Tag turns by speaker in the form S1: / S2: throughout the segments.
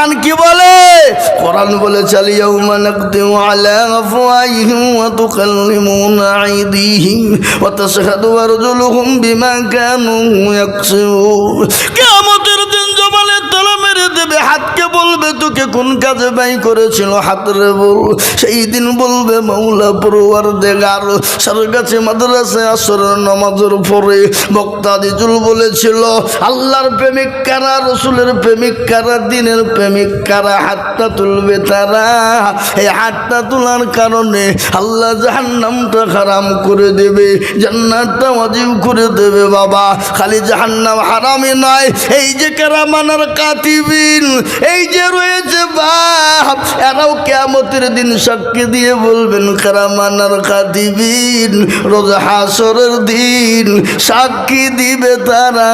S1: কোরআন কি বলে? কোরআন বলে চালিয়াও মানাকদিমু আলা আফওয়াহিহিম তলা দেবে, হাতকে বলবে, তোকে কোন কাজে ব্যয় করেছিল? হাত রে বল, সেই দিন বলবে, মৌলা পড়ুয়ার দেগার সার কাছে মাদ্রাসে আসর নামাজের পরে বক্তা দিজুল বলেছিল, আল্লাহর প্রেমিক কারা রসুলের প্রেমিক কারা দিনের প্রেমিক কারা হাতটা তুলবে তারা। এই হাতটা তোলার কারণে আল্লাহ জাহান্নামটা হারাম করে দেবে, জান্নাতটা ওয়াজিব করে দেবে বাবা। খালি জাহান্নাম হারামে নয়, এই যে কারামানার কাতিবিন এই যে রয়েছে বাপ, এরাও কেমতের দিন সাক্ষী দিয়ে বলবেন, কারামানার কাদিবিন রোজা হাসরের দিন সাক্ষী দিবে তারা।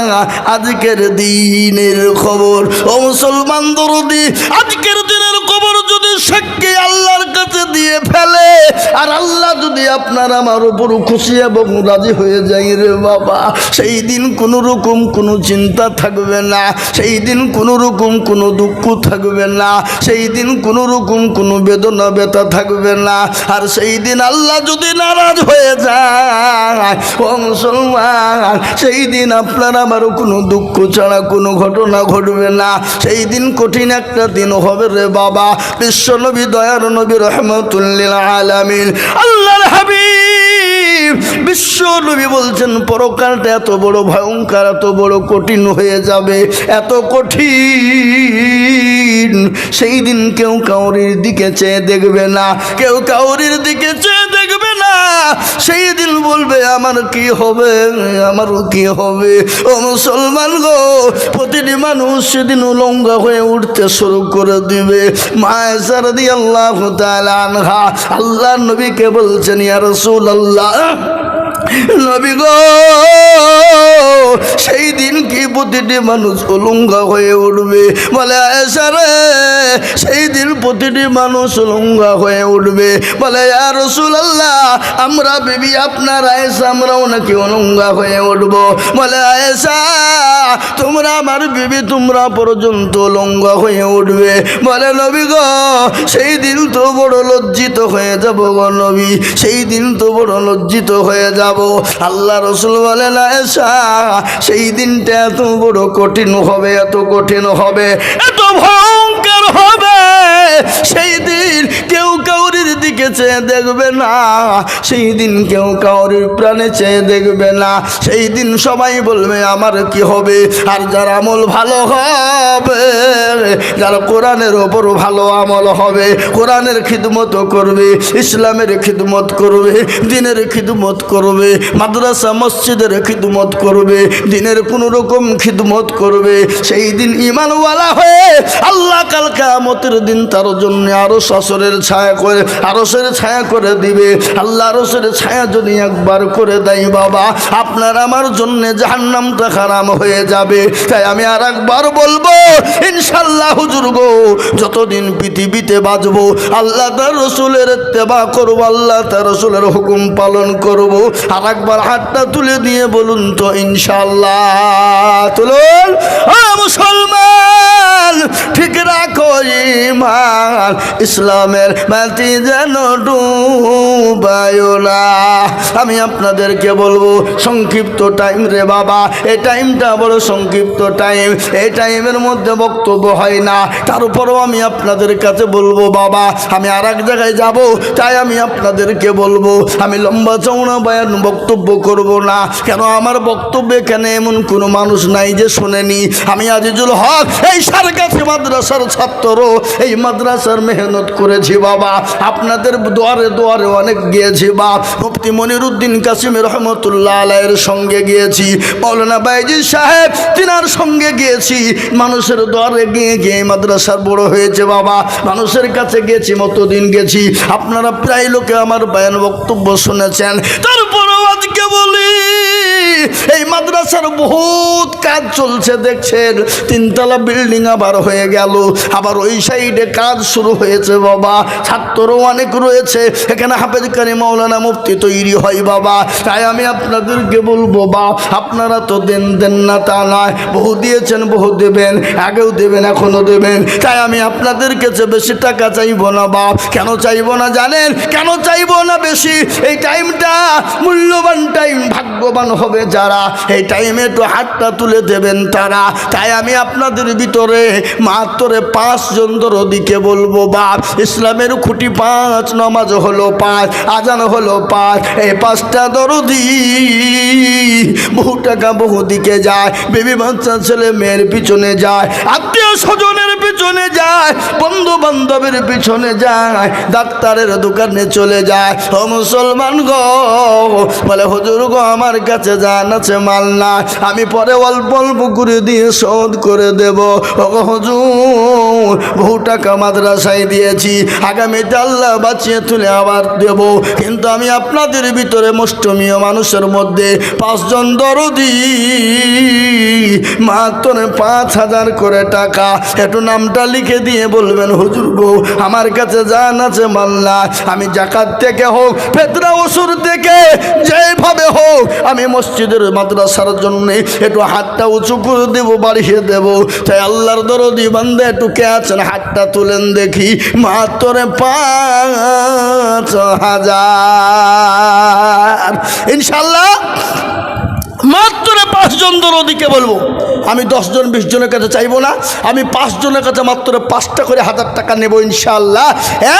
S1: আজকের দিনের খবর, ও মুসলমান দরদি আজকের দিনের খবর যদি সাক্ষী আল্লাহর কাছে দিয়ে ফেলে। আর আল্লাহ যদি আপনার আমার উপর খুশি এবং রাজি হয়ে যায় রে বাবা, সেই দিন কোনো রকম কোনো চিন্তা থাকবে না, সেই দিন কোনো রকম কোনো দুঃখ থাকবে না, সেই দিন কোনো রকম কোনো বেদনা ব্যথা থাকবে না। আর সেই দিন আল্লাহ যদি নারাজ হয়ে যায় মুসলমান, সেই দিন আপনার আমারও কোনো দুঃখ ছাড়া কোনো ঘটনা ঘটবে না। সেই দিন কঠিন একটা দিন হবে রে বাবা। বিশ্ব নবী দয়ার নবী রহমতুল্লিল আলামিন। আল্লাহর হাবিব, বিশ্ব নবী বলছেন, পরকালটা এত বড় ভয়ঙ্কর, এত বড় কঠিন হয়ে যাবে, এত কঠিন। সেই দিন কেউ কাউরির দিকে চেয়ে দেখবে না, কেউ কাউরির দিকে চেয়ে দেখবে না। সেই দিন বলবে, আমার কি হবে? আমার কি হবে? ও মুসলমান গো, প্রতিটি মানুষ সেদিন উলঙ্গা হয়ে উঠতে শুরু করে দিবে। মায়ের সারদি আল্লাহ আনহা আল্লাহ নবীকে বলছেন ইয়ার রসুল আল্লাহ নবী গো প্রতিটি মানুষ উলঙ্গ হয়ে উঠবে। বলে, আয়েশা রে, সেই দিন প্রতিটি মানুষ উলঙ্গ হয়ে উঠবে। বলে আর রসুলাল্লাহ, আমরা বেবি আপনার আয়েশা আমরাও নাকি উলঙ্গ হয়ে উঠব। বলে, আয়েশা, তোমরা আমার বিবি, তোমরা পর্যন্ত উলঙ্গ হয়ে উঠবে। বলে, নবী গো, সেই দিন তো বড় লজ্জিত হয়ে যাব গো নবী, সেই দিন তো বড় লজ্জিত হয়ে যাব। আল্লাহ রসুল বলে না সেই দিনটা এত বড় কঠিন হবে এত কঠিন হবে এত ভয়ঙ্কর হবে। সেই দিন কেউ কাউরির দিকে চেয়ে দেখবে না। সেই দিন কেউ কাউরির প্রাণে চেয়ে দেখবে না। সেই দিন সবাই বলবে, আমার কি হবে? আর যার আমল ভালো হবে, যারা কোরআনের ওপর ভালো আমল হবে, কোরআনের খিদমত করবে, ইসলামের খিদমত করবে, দিনের খিদমত করবে, মাদ্রাসা, মসজিদের খিদমত করবে, দিনের কোনো রকম খিদমত করবে। সেই দিন ইমানওয়ালা হয়ে আল্লাহ কাল কামতের দিন তার জন্য আরও শাসরের ছায়া করে আরসের ছায়া করে দিবে। আল্লাহ আরও আরসের ছায়া যদি একবার করে দেয় বাবা, আপনার আমার জন্য জাহান্নামটা খারাম হয়ে যাবে। তাই আমি আর একবার বলব ইনশাল্লাহ হুজুর গো, যতদিন পৃথিবীতে বাঁচবো, আল্লাহ তার রসুলের তেবা করব, আল্লাহ তার রসুলের হুকুম পালন করব। আর একবার হাতটা তুলে দিয়ে বলুন তো ইনশাল্লাহ তুলুন, ও ঠিক রাখো ইমান ইসলামের মাটি যেন ডুবায়ো না। আমি আপনাদেরকে বলব, সংক্ষিপ্ত টাইম রে বাবা, এই টাইমটা বড় সংক্ষিপ্ত টাইম এই টাইমের মধ্যে বক্তব্য হয় না। তারপরেও আমি আপনাদের কাছে বলব বাবা, আমি আর এক জায়গায় যাব, তাই আমি আপনাদেরকে বলব, আমি লম্বা চৌড়া বয়ান বক্তব্য করব না। কেন আমার বক্তব্য এখানে এমন কোনো মানুষ নাই যে শোনেনি? আমি আজিজুল হক, এই সারকাছি মাদ্রাসার ছাত্র এই মাদ্রাসার মেহনত করেছি বাবা। আপনাদের দোয়ারে দোয়ারে অনেক গিয়েছি বা। মুফতি মনিরুদ্দিন কাসিম রহমতুল্লাহ আলাইয়ের সঙ্গে গিয়েছি। মৌলানা বাইজি সাহেব, তিনার সঙ্গে গিয়েছি। মানুষের দোয়ারে গিয়ে গিয়ে মাদ্রাসার বড় হয়েছে বাবা। মানুষের কাছে গেছি, মতদিন গেছি। আপনারা প্রায় লোকে আমার বয়ান বক্তব্য শুনেছেন। তারপরেও আজকে বলি এই মাদ্রাসার বহুত কাজ চলছে, দেখছেন? তিনতলা বিল্ডিং আবার হয়ে গেল। আবার ওই সাইডে কাজ শুরু হয়েছে, বাবা। ছাত্রও অনেক রয়েছে। এখানে হাফেজ কারি মৌলানা মুফতি তৈরি হয়, বাবা। তাই আমি আপনাদেরকে বলব, বা আপনারা তো দেন দেন না তা নয়। বহু দিয়েছেন, বহু দেবেন, আগেও দেবেন এখনও দেবেন। তাই আমি আপনাদের কাছে বেশি টাকা চাইব না বাপ কেন চাইব না জানেন? কেন চাইব না বেশি? এই টাইমটা মূল্যবান টাইম ভাগ্যবান হবে যারা এই টাইমে একটু হাতটা তুলে দেবেন তারা। তাই আমি আপনাদের ভিতরে মাত্র পাঁচজন দরদিকে বলব, বাপ, ইসলামের খুঁটি পাঁচ, নমাজ হলো পাঁচ, আজান হলো পাঁচ, এই পাঁচটা দরদি বহু টাকা বহু দিকে যায়, বেবি বাচ্চা ছেলে মেয়ের পিছনে যায়, আত্মীয় স্বজনের পিছনে যায়, বন্ধু বান্ধবের পিছনে যায়, ডাক্তারের দোকানে চলে যায়। ও মুসলমান গো, বলে, হুজুর গো, আমার কাছে জান আছে মাল না, আমি পরে অল্প অল্প করে দিয়ে শোধ করে দেব। ও গো হুজুর, বহু টাকা মাদ্রাসায় দিয়েছি, আগামীতে আল্লাহ বাঁচিয়ে তুলে আবার দেব। কিন্তু আমি আপনাদের ভিতরে মুষ্টমীয় মানুষের মধ্যে পাঁচজন দরদি, মাত্র পাঁচ হাজার করে টাকা, একটু নামটা লিখে দিয়ে বলবেন, হুজুর গো, আমার কাছে জান আছে মাল্লা, আমি জাকাত থেকে হোক ফেতরা ওসুর থেকে যেভাবে হোক, আমি মসজিদের মাদ্রাসার জন্য একটু হাতটা উঁচু করে দেবো, বাড়িয়ে দেবো। তাই আল্লাহর দরদি বান্ধে একটু কে আছেন? হাতটা তুলেন দেখি, মাত্র পাঁচ হাজার। ইনশাল্লাহ মাত্র পাঁচজন দরদিকে বলব। আমি দশজন বিশ জনের কাছে চাইব না। আমি পাঁচজনের কাছে মাত্র পাঁচটা করে হাজার টাকা নেব ইনশাল্লাহ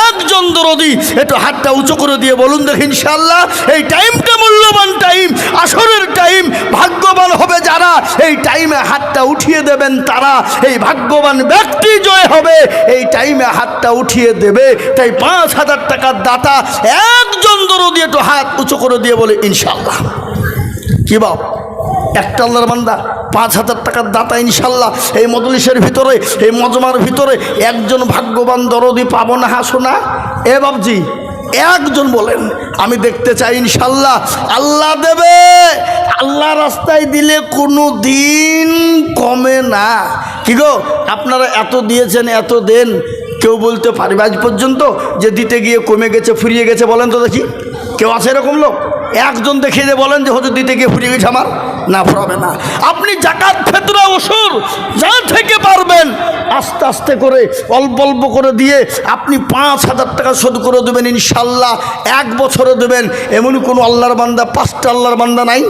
S1: একজন দরদি একটু হাতটা উঁচু করে দিয়ে বলুন দেখি ইনশাল্লাহ এই টাইমটা মূল্যবান টাইম, আসরের টাইম, ভাগ্যবান হবে যারা, এই টাইমে হাতটা উঠিয়ে দেবেন তারা। এই ভাগ্যবান ব্যক্তি জয় হবে, এই টাইমে হাতটা উঠিয়ে দেবে। তাই পাঁচ হাজার টাকার দাতা একজন দরদি একটু হাত উঁচু করে দিয়ে বলে ইনশাল্লাহ কি বাপ? একটা আল্লাহর বান্দা পাঁচ হাজার টাকার দাতা ইনশাল্লাহ। এই মজলিসের ভিতরে, এই মজমার ভিতরে একজন ভাগ্যবান দরদি পাবো না, হাসো না। এ বাবজি একজন বলেন, আমি দেখতে চাই ইনশাল্লাহ। আল্লাহ দেবে। আল্লাহ রাস্তায় দিলে কোনো দিন কমে না। কি গো, আপনারা এত দিয়েছেন, এত দেন, কেউ বলতে পারবে আজ পর্যন্ত যে দিতে গিয়ে কমে গেছে, ফুরিয়ে গেছে বলেন তো দেখি। কেউ আছে এরকম লোক? একজন দেখিয়ে দিয়ে বলেন যে, হজুর, দিতে গিয়ে ফুরিয়ে গেছে আমার। না ফুরাবে না। আপনি জাকাত ফেতরা ওসুর, যা থেকে পারবেন, আস্তে আস্তে করে, অল্প অল্প করে দিয়ে আপনি পাঁচ হাজার টাকা শোধ করে দেবেন ইনশাল্লাহ এক বছরে দেবেন, এমন কোনো আল্লাহর বান্দা, পাঁচটা আল্লাহর বান্দা নাই?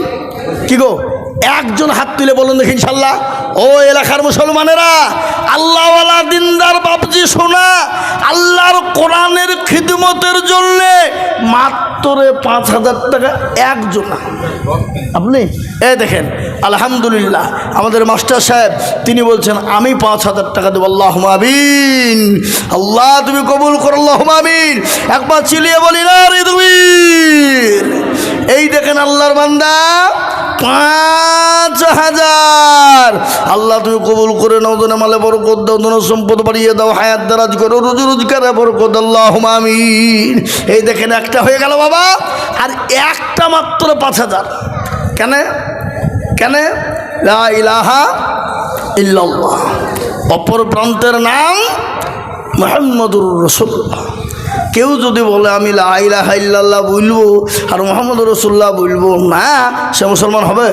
S1: কি গো? একজন হাত তুলে বলুন দেখি ইনশাল্লাহ ও এলাকার মুসলমানেরা, আল্লাহওয়ালা দিনদার বাবজি শোনা, আল্লাহর কোরআনের খিদমতের জন্যে মাত্র পাঁচ হাজার টাকা একজন আপনি এ দেখেন, আলহামদুলিল্লাহ, আমাদের মাস্টার সাহেব, তিনি বলছেন, আমি পাঁচ হাজার টাকা দেবো আল্লাহ আমিন। আল্লাহ, তুমি কবুল করো আল্লাহ আমিন। একবার চিলিয়ে বলি, না রে তুমি এই দেখেন, আল্লাহর বান্দা, পাঁচ হাজার। আল্লাহ, তুমি কবুল করে নাও দোনে মালে বরকত দাও দোনো সম্পদ বাড়িয়ে দাও, হায়াত দারাজ করো, রোজ রোজগারে বরকত আল্লাহ আমিন। এই দেখেন, একটা হয়ে গেল বাবা, আর একটা মাত্র পাঁচ হাজার। কেন? কেন? ইলাহা ইল্লাল্লাহ। অপর প্রান্তের নাম মোহাম্মদুর রসুল্লাহ কেউ যদি বলে, আমি লাইলাহা ইল্লাল্লাহ বলব আর মোহাম্মদ রসুল্লাহ বলব, না, সে মুসলমান হবে?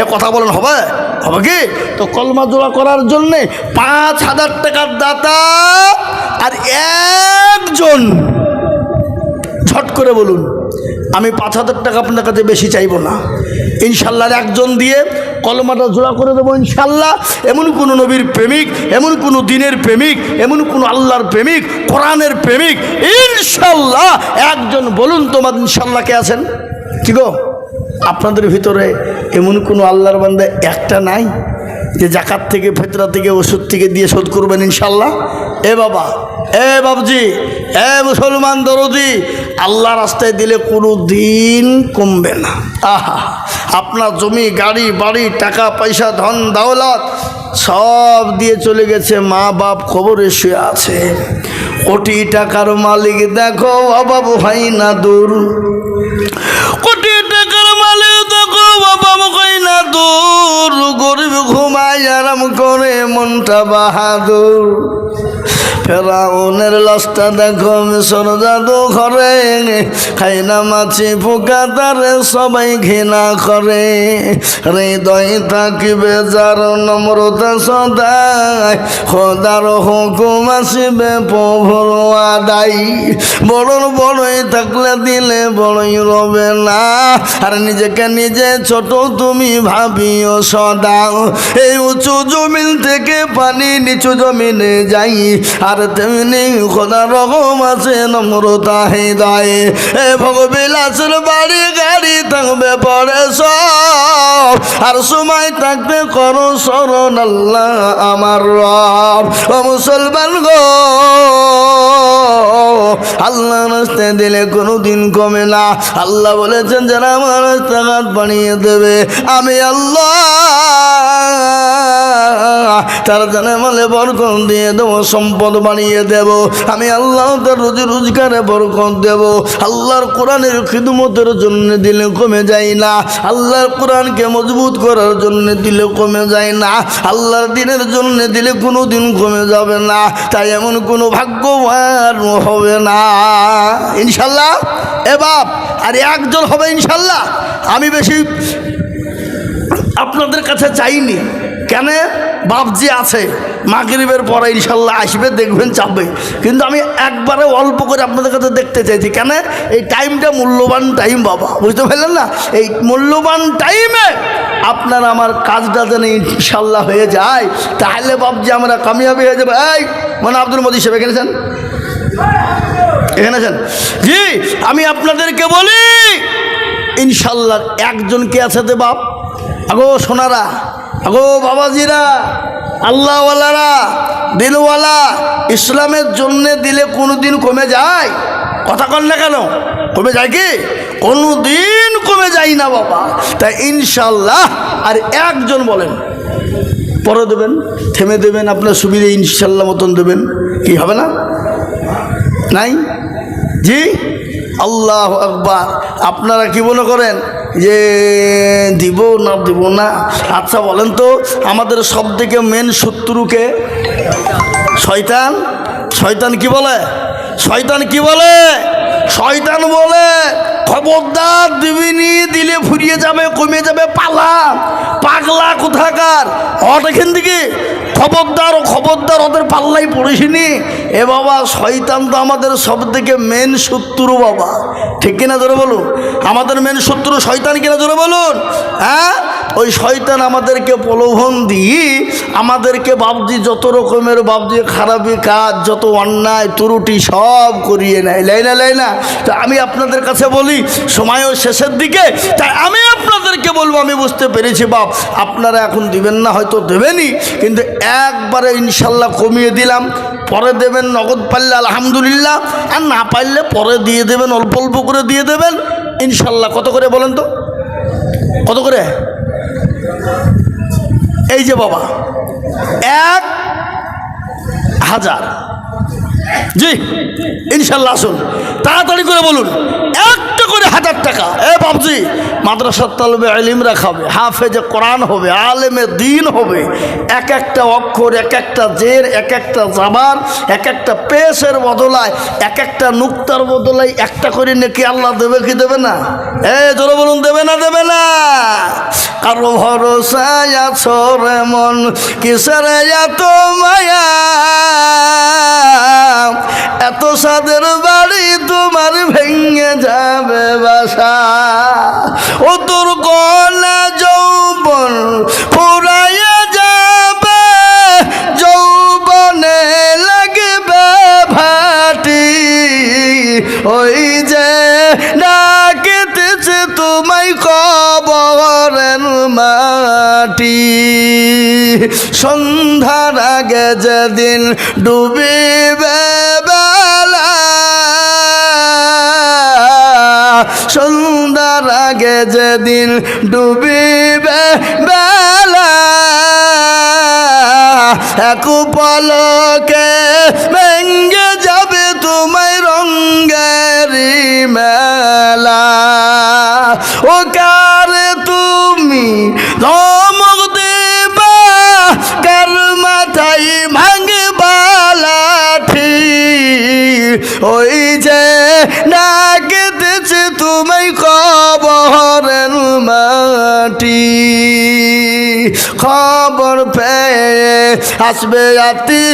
S1: এ কথা বলেন, হবে? হবে কি? তো কলমা জোড়া করার জন্যে পাঁচ হাজার টাকার দাতা আর একজন। ঝট করে বলুন। আমি পাঁচ হাজার টাকা আপনার কাছে বেশি চাইব না। ইনশাল্লাহ একজন দিয়ে কলমাটা জোড়া করে দেবো ইনশাল্লাহ। এমন কোনো নবীর প্রেমিক, এমন কোনো দিনের প্রেমিক, এমন কোনো আল্লাহর প্রেমিক, কোরআনের প্রেমিক, ইনশাল্লাহ একজন বলুন তোমার ইনশাল্লাহ কে আছেন? কি গো? আপনাদের ভিতরে এমন কোনো আল্লাহর বান্দা একটা নাই যে জাকাত থেকে, ফেতরা থেকে, ওষুধ থেকে দিয়ে শোধ করবেন ইনশাল্লাহ? এ বাবা, এ বাবজি, এ মুসলমান দরদি আল্লাহ রাস্তায় দিলে কোনো দিন কমবে না। আহা, আপনার জমি, গাড়ি, বাড়ি, টাকা, পয়সা, ধন, দাওলাত সব দিয়ে চলে গেছে, মা বাপ খবরে শুয়ে আছে। কোটি টাকার মালিক দেখো, অভাব হয় না দূর। কোটি টাকার মালিক দেখো, অভাব হয় বাহাদুর গরিব ঘুমায় আরাম করে মনটা বাহাদুর। ফেরাউনের লাশটা দেখো, মিশর জাদু ঘরে। খাই না মাছি পোকা তারে সবাই ঘৃণা করে। হৃদয় থাকিবে যার নম্রতা সদায় খোদার হুকুম আসিবে প্রভুর আদাই। বড় বড়ই থাকলে দিলে বড়ই রবে না। আর নিজেকে নিজে ছোট তুমি ভাবিও সদা। এই উঁচু জমিন থেকে পানি নিচু জমিনে যাই। আর তেমনি খোদা রকম আছে, নম্রতা হৃদয়। এ ভগবিলাসের বাড়ি, গাড়ি থাকবে পরে সব। আর সময় থাকবে করো শরণ আল্লাহ আমার রব। ও মুসলমান গো, আল্লাহ রাস্তে দিলে কোনো দিন কমে না। আল্লাহ বলেছেন, যারা আমার রাস্তাঘাট বানিয়ে দেবে, আমি আল্লাহ তার জানে মালে বরকত দিয়ে দেবো, সম্পদ বানিয়ে দেব। আমি আল্লাহ তার রোজি রোজগারে বরকত দেব। আল্লাহর কোরআনের খিদমতের জন্য দিলে কমে যায় না। আল্লাহর কোরআনকে মজবুত করার জন্য দিলে কমে যায় না। আল্লাহর দিনের জন্য দিলে কোনো দিন কমে যাবে না। তাই এমন কোনো ভাগ্যবান হবে না। ইনশাল্লাহ? এ বাপ, আর একজন হবে ইনশাল্লাহ? আমি বেশি আপনাদের কাছে চাইনি। কেন? বাপজি আছে। মাগরিবের পরে ইনশাল্লাহ আসবে, দেখবেন চাপবে। কিন্তু আমি একবারে অল্প করে আপনাদের কাছে দেখতে চাইছি। কেন? এই টাইমটা মূল্যবান টাইম বাবা। বুঝতে পারলেন না? এই মূল্যবান টাইমে আপনার আমার কাজটা যেন ইনশাল্লাহ হয়ে যায়, তাহলে বাপজি আমরা কামিয়াবি হয়ে যাবে। এই মানে আব্দুল মোদী সাহেব, এখানে? এখানে আছেন? জি, আমি আপনাদেরকে বলি, ইনশাল্লাহ একজন কে আছে দে বাপ? আগো, সোনারা। আগো বাবাজিরা, আল্লাহওয়ালারা, দিলওয়ালা, ইসলামের জন্যে দিলে কোনো দিন কমে যায়? কথা কন না কেন? কমে যায় কি? কোনো দিন কমে যায় না বাবা। তাই ইনশাল্লাহ আর একজন বলেন। পরে দেবেন, থেমে দেবেন, আপনার সুবিধে ইনশাল্লাহ মতন দেবেন। কি হবে না? নাই? জি? আল্লাহ আকবার। আপনারা কি মনে করেন? যে দিব না দিব না? আচ্ছা বলেন তো, আমাদের সব থেকে মেন শত্রুকে শয়তান? শয়তান কি বলে? শয়তান কি বলে? শয়তান বলে, খবরদার দিবিনি, দিলে ফুরিয়ে যাবে, কমে যাবে, পালা। পাগলা কোথাকার? হট এখান থেকে খবরদার ও খবরদার, ওদের পাল্লাই পড়েছিনি। এ বাবা, শয়তান তো আমাদের সব থেকে মেন শত্রু বাবা। ঠিক কিনা ধরে বলুন? আমাদের মেন শত্রু শয়তান কিনা ধরে বলুন? হ্যাঁ? ওই শয়তান আমাদেরকে প্রলোভন দিয়ে আমাদেরকে বাবজি যত রকমের বাবজি, খারাপি কাজ, যত অন্যায়, ত্রুটি সব করিয়ে নেয়। লাই না লাই না। তা আমি আপনাদের কাছে বলি, সময়ও শেষের দিকে, তাই আমি আপনাদেরকে বলব, আমি বুঝতে পেরেছি, বাপ, আপনারা এখন দিবেন না, হয়তো দেবেনই, কিন্তু একবারে ইনশাল্লাহ কমিয়ে দিলাম। পরে দেবেন নগদ পারলে আলহামদুলিল্লাহ, আর না পারলে পরে দিয়ে দেবেন, অল্প অল্প করে দিয়ে দেবেন। ইনশাল্লাহ, কত করে বলেন তো? কত করে? এই যে বাবা এক হাজার। জি, ইনশাল্লাহ আসুন। তাড়াতাড়ি করে বলুন, একটা করে হাজার টাকা। এ বাবজি মাদ্রাসার তালবে আলিমরা খাবে, হাফেজে কোরআন হবে, আলেমে দিন হবে। এক একটা অক্ষর, এক একটা জের, এক একটা জাবান এক একটা পেশের বদলায়, এক একটা নুক্তার বদলায় একটা করে নাকি আল্লাহ দেবে কি দেবে না? এ, জোরে বলুন, দেবে না দেবে না? কারও ভরসায় আছো রে মন, কিসের এত মায়া? এত সাদের বাড়ি তোমার ভেঙে যাবে বাসা। ও তোর গলা যৌবন পুরাইয়া যাবে, যৌবনে লাগবে ভাটি। ওই যে ডাকিতেছে তোমায় কবরের মাটি। সন্ধ্যার আগে যেদিন ডুবিবে লাগে যেদিন ডুবিবে বেলা। এক পলকে ভেঙ্গে যাবে তোমায় রঙ্গেরি মেলা। ও কার তুমি ধমক দেবা? কার মাথায় ভাঙবালা ঠিক ওই কবরের মাটি। খবর পেয়ে আসবে আতি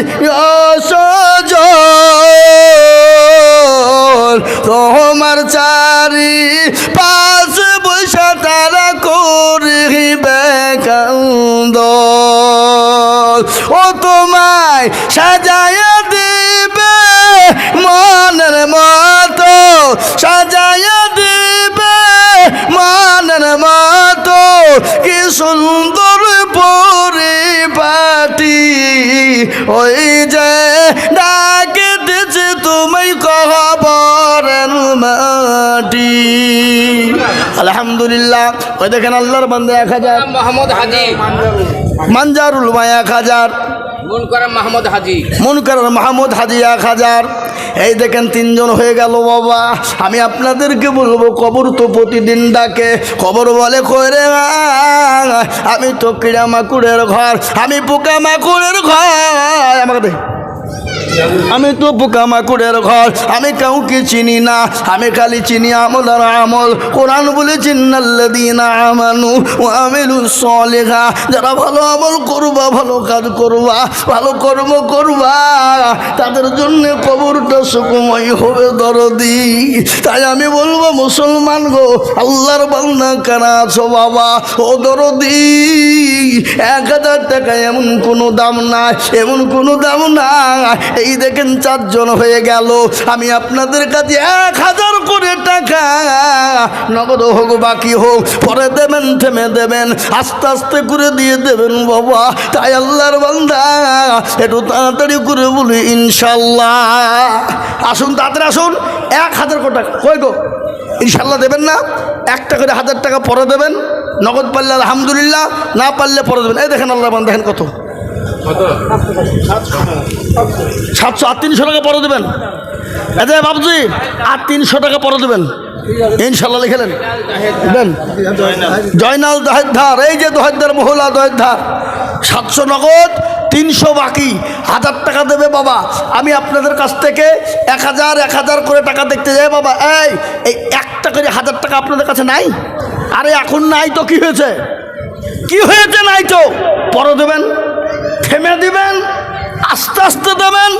S1: তোমার চারি পাশ বৈশা তারা করিবে কান্দ ও তোমায় সাজায়া দিবে মনের মতো ওই যে ডাকে দিছে তুমি কহবরের মাটি আলহামদুলিল্লাহ। ওই দেখেন আল্লাহর বান্দে এক হাজার।
S2: মোহাম্মদ হাজি।
S1: মানজারুল মা এক হাজার।
S2: মাহমুদ হাজি।
S1: মনকার মাহমুদ হাজি এক হাজার। এই দেখেন তিনজন হয়ে গেল, বাবা। আমি আপনাদেরকে বলব, কবর তো প্রতিদিন ডাকে। কবর বলে করে আমি তো কিড়া মাকুড়ের ঘর, আমি পোকা মাকুড়ের ঘর। আমাকে দে। আমি তো পোকামাকুড়ের ঘর, আমি কাউকে চিনি না, আমি খালি চিনি আমল। আর আমল কোরআন বলে চিন্নাল্লাদিনা যারা ভালো আমল করবা, ভালো কাজ করবা, ভালো কর্ম করবা, তাদের জন্য কবরটা সুকুময় হবে দরদি। তাই আমি বলব, মুসলমান গো, আল্লাহর বান্দা কারা আছো বাবা? ও দরদি, এক হাজার টাকা এমন কোনো দাম নাই, এমন কোনো দাম নাই এই দেখেন চারজন হয়ে গেল। আমি আপনাদের কাছে এক হাজার করে টাকা। নগদ হোক, বাকি হোক, পরে দেবেন, থেমে দেবেন, আস্তে আস্তে করে দিয়ে দেবেন বাবা। তাই আল্লাহর বান্দা, একটু তাড়াতাড়ি করে বলি, ইনশাল্লাহ। আসুন, তাড়াতাড়ি আসুন। এক হাজার করে টাকা। কই গো? ইনশাল্লাহ দেবেন না? একটা করে হাজার টাকা পরে দেবেন। নগদ পারলে আলহামদুলিল্লাহ, না পারলে পরে দেবেন। এই দেখেন আল্লাহ দেখেন কত। সাতশো আর তিনশো টাকা পরে দেবেন। এতে বাবুজি, আর তিনশো টাকা পরে দেবেন। ইনশাল্লাহ লিখেলেন দেন। জয়নাল দহেদ্ধার, এই যে দহেদ্ধার, মহলা দহেদ্ধার। সাতশো নগদ, তিনশো বাকি। হাজার টাকা দেবে বাবা। আমি আপনাদের কাছ থেকে এক হাজার এক হাজার করে টাকা দেখতে যাই বাবা। এই এই একটা করে হাজার টাকা আপনাদের কাছে নাই? আরে, এখন নাই তো কি হয়েছে? কি হয়েছে নাই তো? পরে দেবেন। থেমে দিবেন, আস্তে আস্তে দেবেন।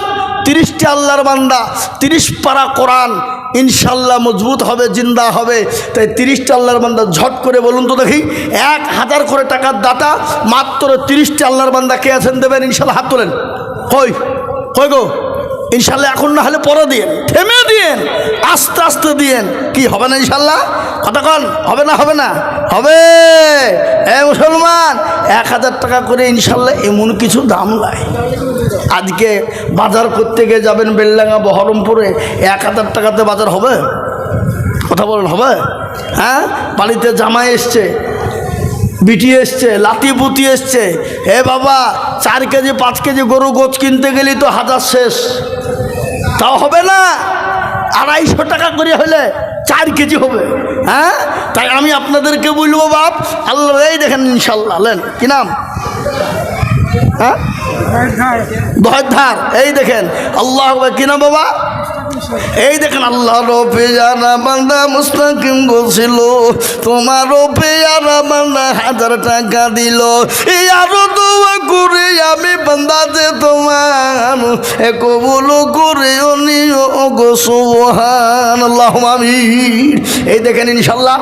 S1: তিরিশটি আল্লাহর বান্দা, তিরিশ পারা কোরআন, ইনশাল্লাহ মজবুত হবে, জিন্দা হবে। তাই তিরিশটি আল্লাহর বান্দা ঝট করে বলুন তো দেখি, এক হাজার করে টাকার দাতা, মাত্র তিরিশটি আল্লাহর বান্দা কে আছেন দেবেন? ইনশাল্লাহ হাত তোলেন। কই? কই গো? ইনশাল্লাহ এখন না হলে পরে দিয়েন। থেমে দিয়েন, আস্তে আস্তে দিয়েন। কি, হবে না ইনশাল্লাহ? কন, হবে না হবে না? হবে। এ মুসলমান, এক হাজার টাকা করে ইনশাল্লাহ এমন কিছু দাম নাই। আজকে বাজার করতে গিয়ে যাবেন বেলডাঙ্গা, বহরমপুরে, এক হাজার টাকাতে বাজার হবে? কথা বলেন, হবে? হ্যাঁ? বাড়িতে জামাই এসছে বিটি এসছে লাতি পুতি এসছে। হে বাবা চার কেজি পাঁচ কেজি গরু গোছ কিনতে গেলি তো হাজার শেষ। তাও হবে না? আড়াইশো টাকা করে হলে চার কেজি হবে। হ্যাঁ? তাই আমি আপনাদেরকে বলব বাপ আল্লাহ এই দেখেন ইনশাল্লাহ লেন কি নাম? হ্যাঁ? ধার। এই দেখেন আল্লাহ কি নাম বাবা? এই দেখেন আল্লাহ রোপেয়ারা বান্দা মুস্তাকিম বলছিল, তোমার রোপেয়ারা বান্দা হাজার টাকা দিল। এই আরও দোয়া করে আমি বান্দা যে তোমার এ কবুল করে অনিও গো সোহান আল্লাহ আমি এই দেখেন ইনশাল্লাহ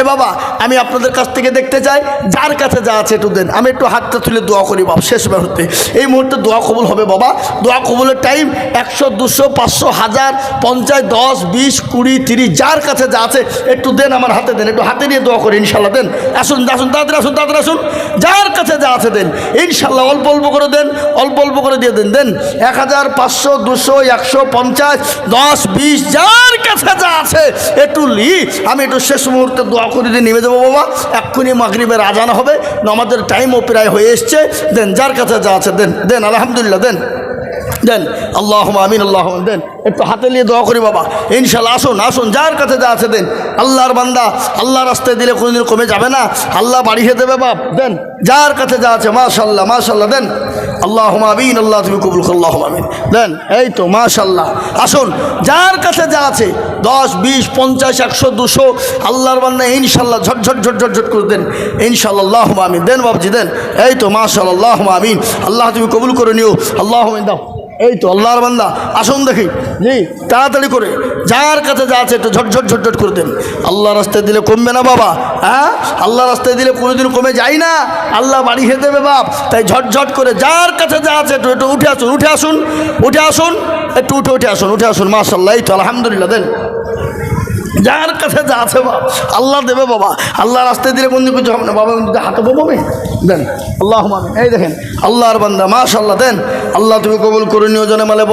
S1: এ বাবা, আমি আপনাদের কাছ থেকে দেখতে চাই, যার কাছে যা আছে একটু দেন। আমি একটু হাতটা তুলে দোয়া করি বাবা, শেষ মুহূর্তে। এই মুহূর্তে দোয়া কবুল হবে বাবা। দোয়া কবুলের টাইম একশো, দুশো, পাঁচশো, হাজার, পঞ্চাশ, দশ, বিশ, কুড়ি, তিরিশ, যার কাছে যা আছে, একটু দেন আমার হাতে দেন, একটু হাতে নিয়ে দোয়া করি, ইনশাল্লাহ দেন। আসুন আসুন, তাড়াতাড়ি আসুন তাড়াতাড়ি আসুন। যার কাছে যা আছে দেন, ইনশাল্লাহ অল্প অল্প করে দেন, অল্প অল্প করে দিয়ে দেন দেন। এক হাজার, পাঁচশো, দুশো, একশো, পঞ্চাশ, দশ, বিশ, যার কাছে যা আছে, একটু লি। আমি একটু শেষ মুহূর্তে দোয়া করে দিয়ে নেমে যাব বাবা। এক্ষুনি মাগরিবের আজান হবে আমাদের টাইমও প্রায় হয়ে এসছে। দেন, যার কাছে যা আছে, দেন দেন, আলহামদুলিল্লাহ, দেন দেন আল্লাহ আমিন আল্লাহ দেন, একটু হাতে নিয়ে দোয়া করি বাবা। ইনশাল্লাহ আসুন আসুন, যার কাছে যা আছে, দেন। আল্লাহর বান্দা, আল্লাহ রাস্তায় দিলে কোনোদিন কমে যাবে না। আল্লাহ বাড়িয়ে দেবে বাপ, দেন, যার কাছে যা আছে মাশাল্লাহ মাশাল্লাহ দেন। আল্লাহ আমিন, আল্লাহ তুমি কবুল করো আল্লাহ আমিন। দেন এই তো মাশাল্লাহ আসুন, যার কাছে যা আছে, দশ, বিশ, পঞ্চাশ, একশো, দুশো, আল্লাহর বান্না ইনশাল্লাহ ঝটঝট ঝট ঝট করে দেন। ইনশাল্লাহ আমিন। দেন বাবজি, দেন। এই তো মাশাল্লাহ আমিন। আল্লাহ তুমি কবুল করে নিও। আল্লাহ দাও। এই তো আল্লাহর বান্দা, আসুন দেখি। জি, তাড়াতাড়ি করে। যার কাছে যা আছে একটু ঝটঝট ঝটঝট করে দেন। আল্লাহ রাস্তায় দিলে কমবে না বাবা হ্যাঁ? আল্লাহ রাস্তায় দিলে কোনোদিন কমে যায় না। আল্লাহ বাড়ি খেয়ে দেবে বাপ। তাই ঝটঝট করে যার কাছে যা আছে একটু একটু উঠে আসুন উঠে আসুন উঠে আসুন, একটু উঠে উঠে আসুন উঠে আসুন। মাসাল্লাহ এই তো আলহামদুলিল্লাহ, দেন। যার কাছে যা আছে বাবা, আল্লাহ দেবে বাবা। আল্লাহ রাস্তায় দিলে কোন কিছু হবে না বাবা হাতে পাবো আমি দেন, আল্লাহ মামিন এই দেখেন, আল্লাহর বান্দা মাশাল্লাহ দেন। আল্লাহ তুমি কবুল করে নিও, জনে মালে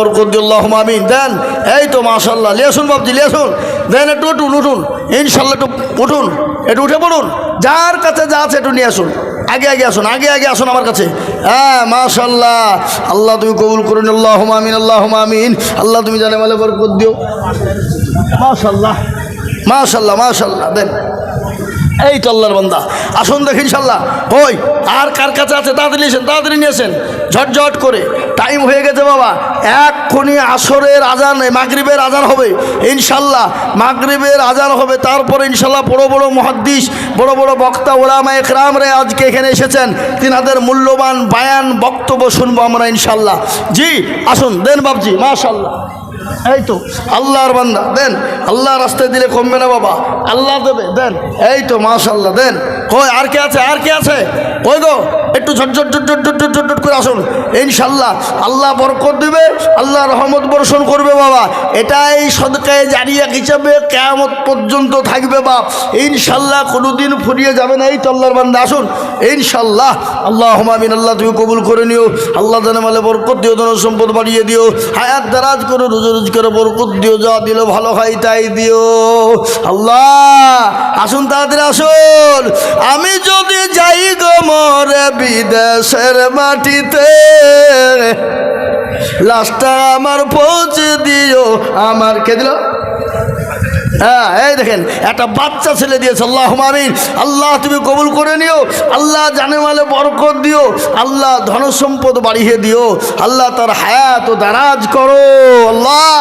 S1: আল্লাহ মামিন দেন, এই তো মাশাল্লাহ লিয়াসুন বাবজি লিয়াসুন দেন, একটু উঠুন উঠুন। ইনশাল্লাহ একটু উঠুন, একটু উঠে পড়ুন। যার কাছে যা আছে একটু নিয়ে আসুন। আগে আগে আসুন, আগে আগে আসুন আমার কাছে। হ্যাঁ মাশাল্লাহ আল্লাহ তুমি কবুল করুন আল্লাহ মামিন আল্লাহ মামিন আল্লাহ তুমি জানে মালে বরকত দিও। মাশাল্লাহ মাশাল্লাহ মাশাল্লাহ দেন। এই তো আল্লাহর বান্দা। আসুন দেখি ইনশাল্লাহ ওই আর কার কাছে আছে? তাড়াতাড়ি নিয়েছেন তাড়াতাড়ি নিয়েছেন ঝটঝট করে। টাইম হয়ে গেছে বাবা। এক্ষুনি আসরের আজান মাগরিবের আজান হবে। ইনশাল্লাহ মাগরিবের আজান হবে। তারপরে ইনশাল্লাহ বড় বড় মহাদ্দিস, বড় বড় বক্তা, ওলামা একরাম রে আজকে এখানে এসেছেন। তিনাদের মূল্যবান বায়ান বক্তব্য শুনব আমরা ইনশাল্লাহ জি, আসুন, দেন বাবজি মাশাল্লাহ এই তো, আল্লাহর বান্দা, দেন আল্লাহ রাস্তায় দিলে কমবে না বাবা, আল্লাহ দেবে, দেন, এই তো মাশাল্লাহ দেন কয় আর কে আছে, আর কে আছে? ওই গো? একটু ঝটঝট ঝটঝট করে আসুন। ইনশাল্লাহ, আল্লাহ বরকত দেবে, আল্লাহ রহমত বর্ষণ করবে বাবা। এটাই সদকায় জারিয়া হিসাবে কেয়ামত পর্যন্ত থাকবে বাপ। ইনশাল্লাহ কোনোদিন ফুরিয়ে যাবে না, এই তো আল্লাহর বান্দা, আসুন। ইনশাল্লাহ আল্লাহ আমিন, আল্লাহ তুমি কবুল করে নিও। আল্লাহ জানে মালে বরকত দিও, ধন সম্পদ বাড়িয়ে দিও। হায়াত দারাজ করে, রোজ রোজ করে বরকত দিও, যা দিল ভালো হয় তাই দিও। আল্লাহ, আসুন তাড়াতাড়ি আসুন। আমি যদি যাই গো মরে বিদেশের মাটিতে। লাস্টা আমার পৌঁছে দিও। আমার কে দিল? হ্যাঁ এই দেখেন, একটা বাচ্চা ছেলে দিয়েছে আল্লাহ মামিন আল্লাহ তুমি কবুল করে নিও, আল্লাহ জানে মালে বরকত দিও, আল্লাহ ধন সম্পদ বাড়িয়ে দিও, আল্লাহ তার হায়াত ও দারাজ করো, আল্লাহ।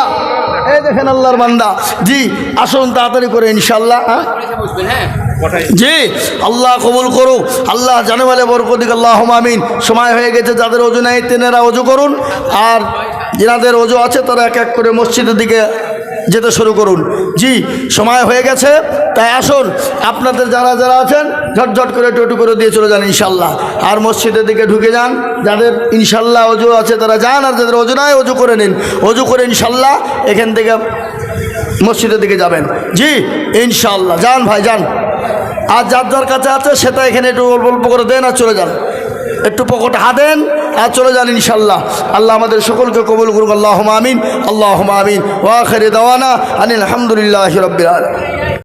S1: এই দেখেন আল্লাহর বান্দা। জি, আসুন তাড়াতাড়ি করে ইনশাল্লাহ হ্যাঁ? জি, আল্লাহ কবুল করো আল্লাহ জানে বলে বরকতিক আল্লাহ আমিন। সময় হয়ে গেছে, যাদের অজু নেই, তেনারা অজু করুন। আর যেনাদের অজু আছে, তারা এক এক করে মসজিদের দিকে যেতে শুরু করুন। জি, সময় হয়ে গেছে। তাই আসুন, আপনাদের যারা যারা আছেন, ঝটঝট করে টোটু করে দিয়ে চলে যান ইনশাল্লাহ। আর মসজিদের দিকে ঢুকে যান। যাদের ইনশাল্লাহ অজু আছে, তারা যান। আর যাদের অজু নাই, অজু করে নিন। অজু করে ইনশাল্লাহ এখান থেকে মসজিদের দিকে যাবেন। জি, ইনশাল্লাহ। যান ভাই, যান। আর যার যার কাছে আছে, সেটা এখানে একটু অল্প অল্প করে দেন আর চলে যান। একটু পকেট হাতেন আর চলে যান ইনশাল্লাহ আল্লাহ আমাদের সকলকে কবুল করুক। আল্লাহ আমিন। আল্লাহ আমিন। ওয়া খেরে দাওয়ানা আনিল আলহামদুলিল্লাহ রবিল আলম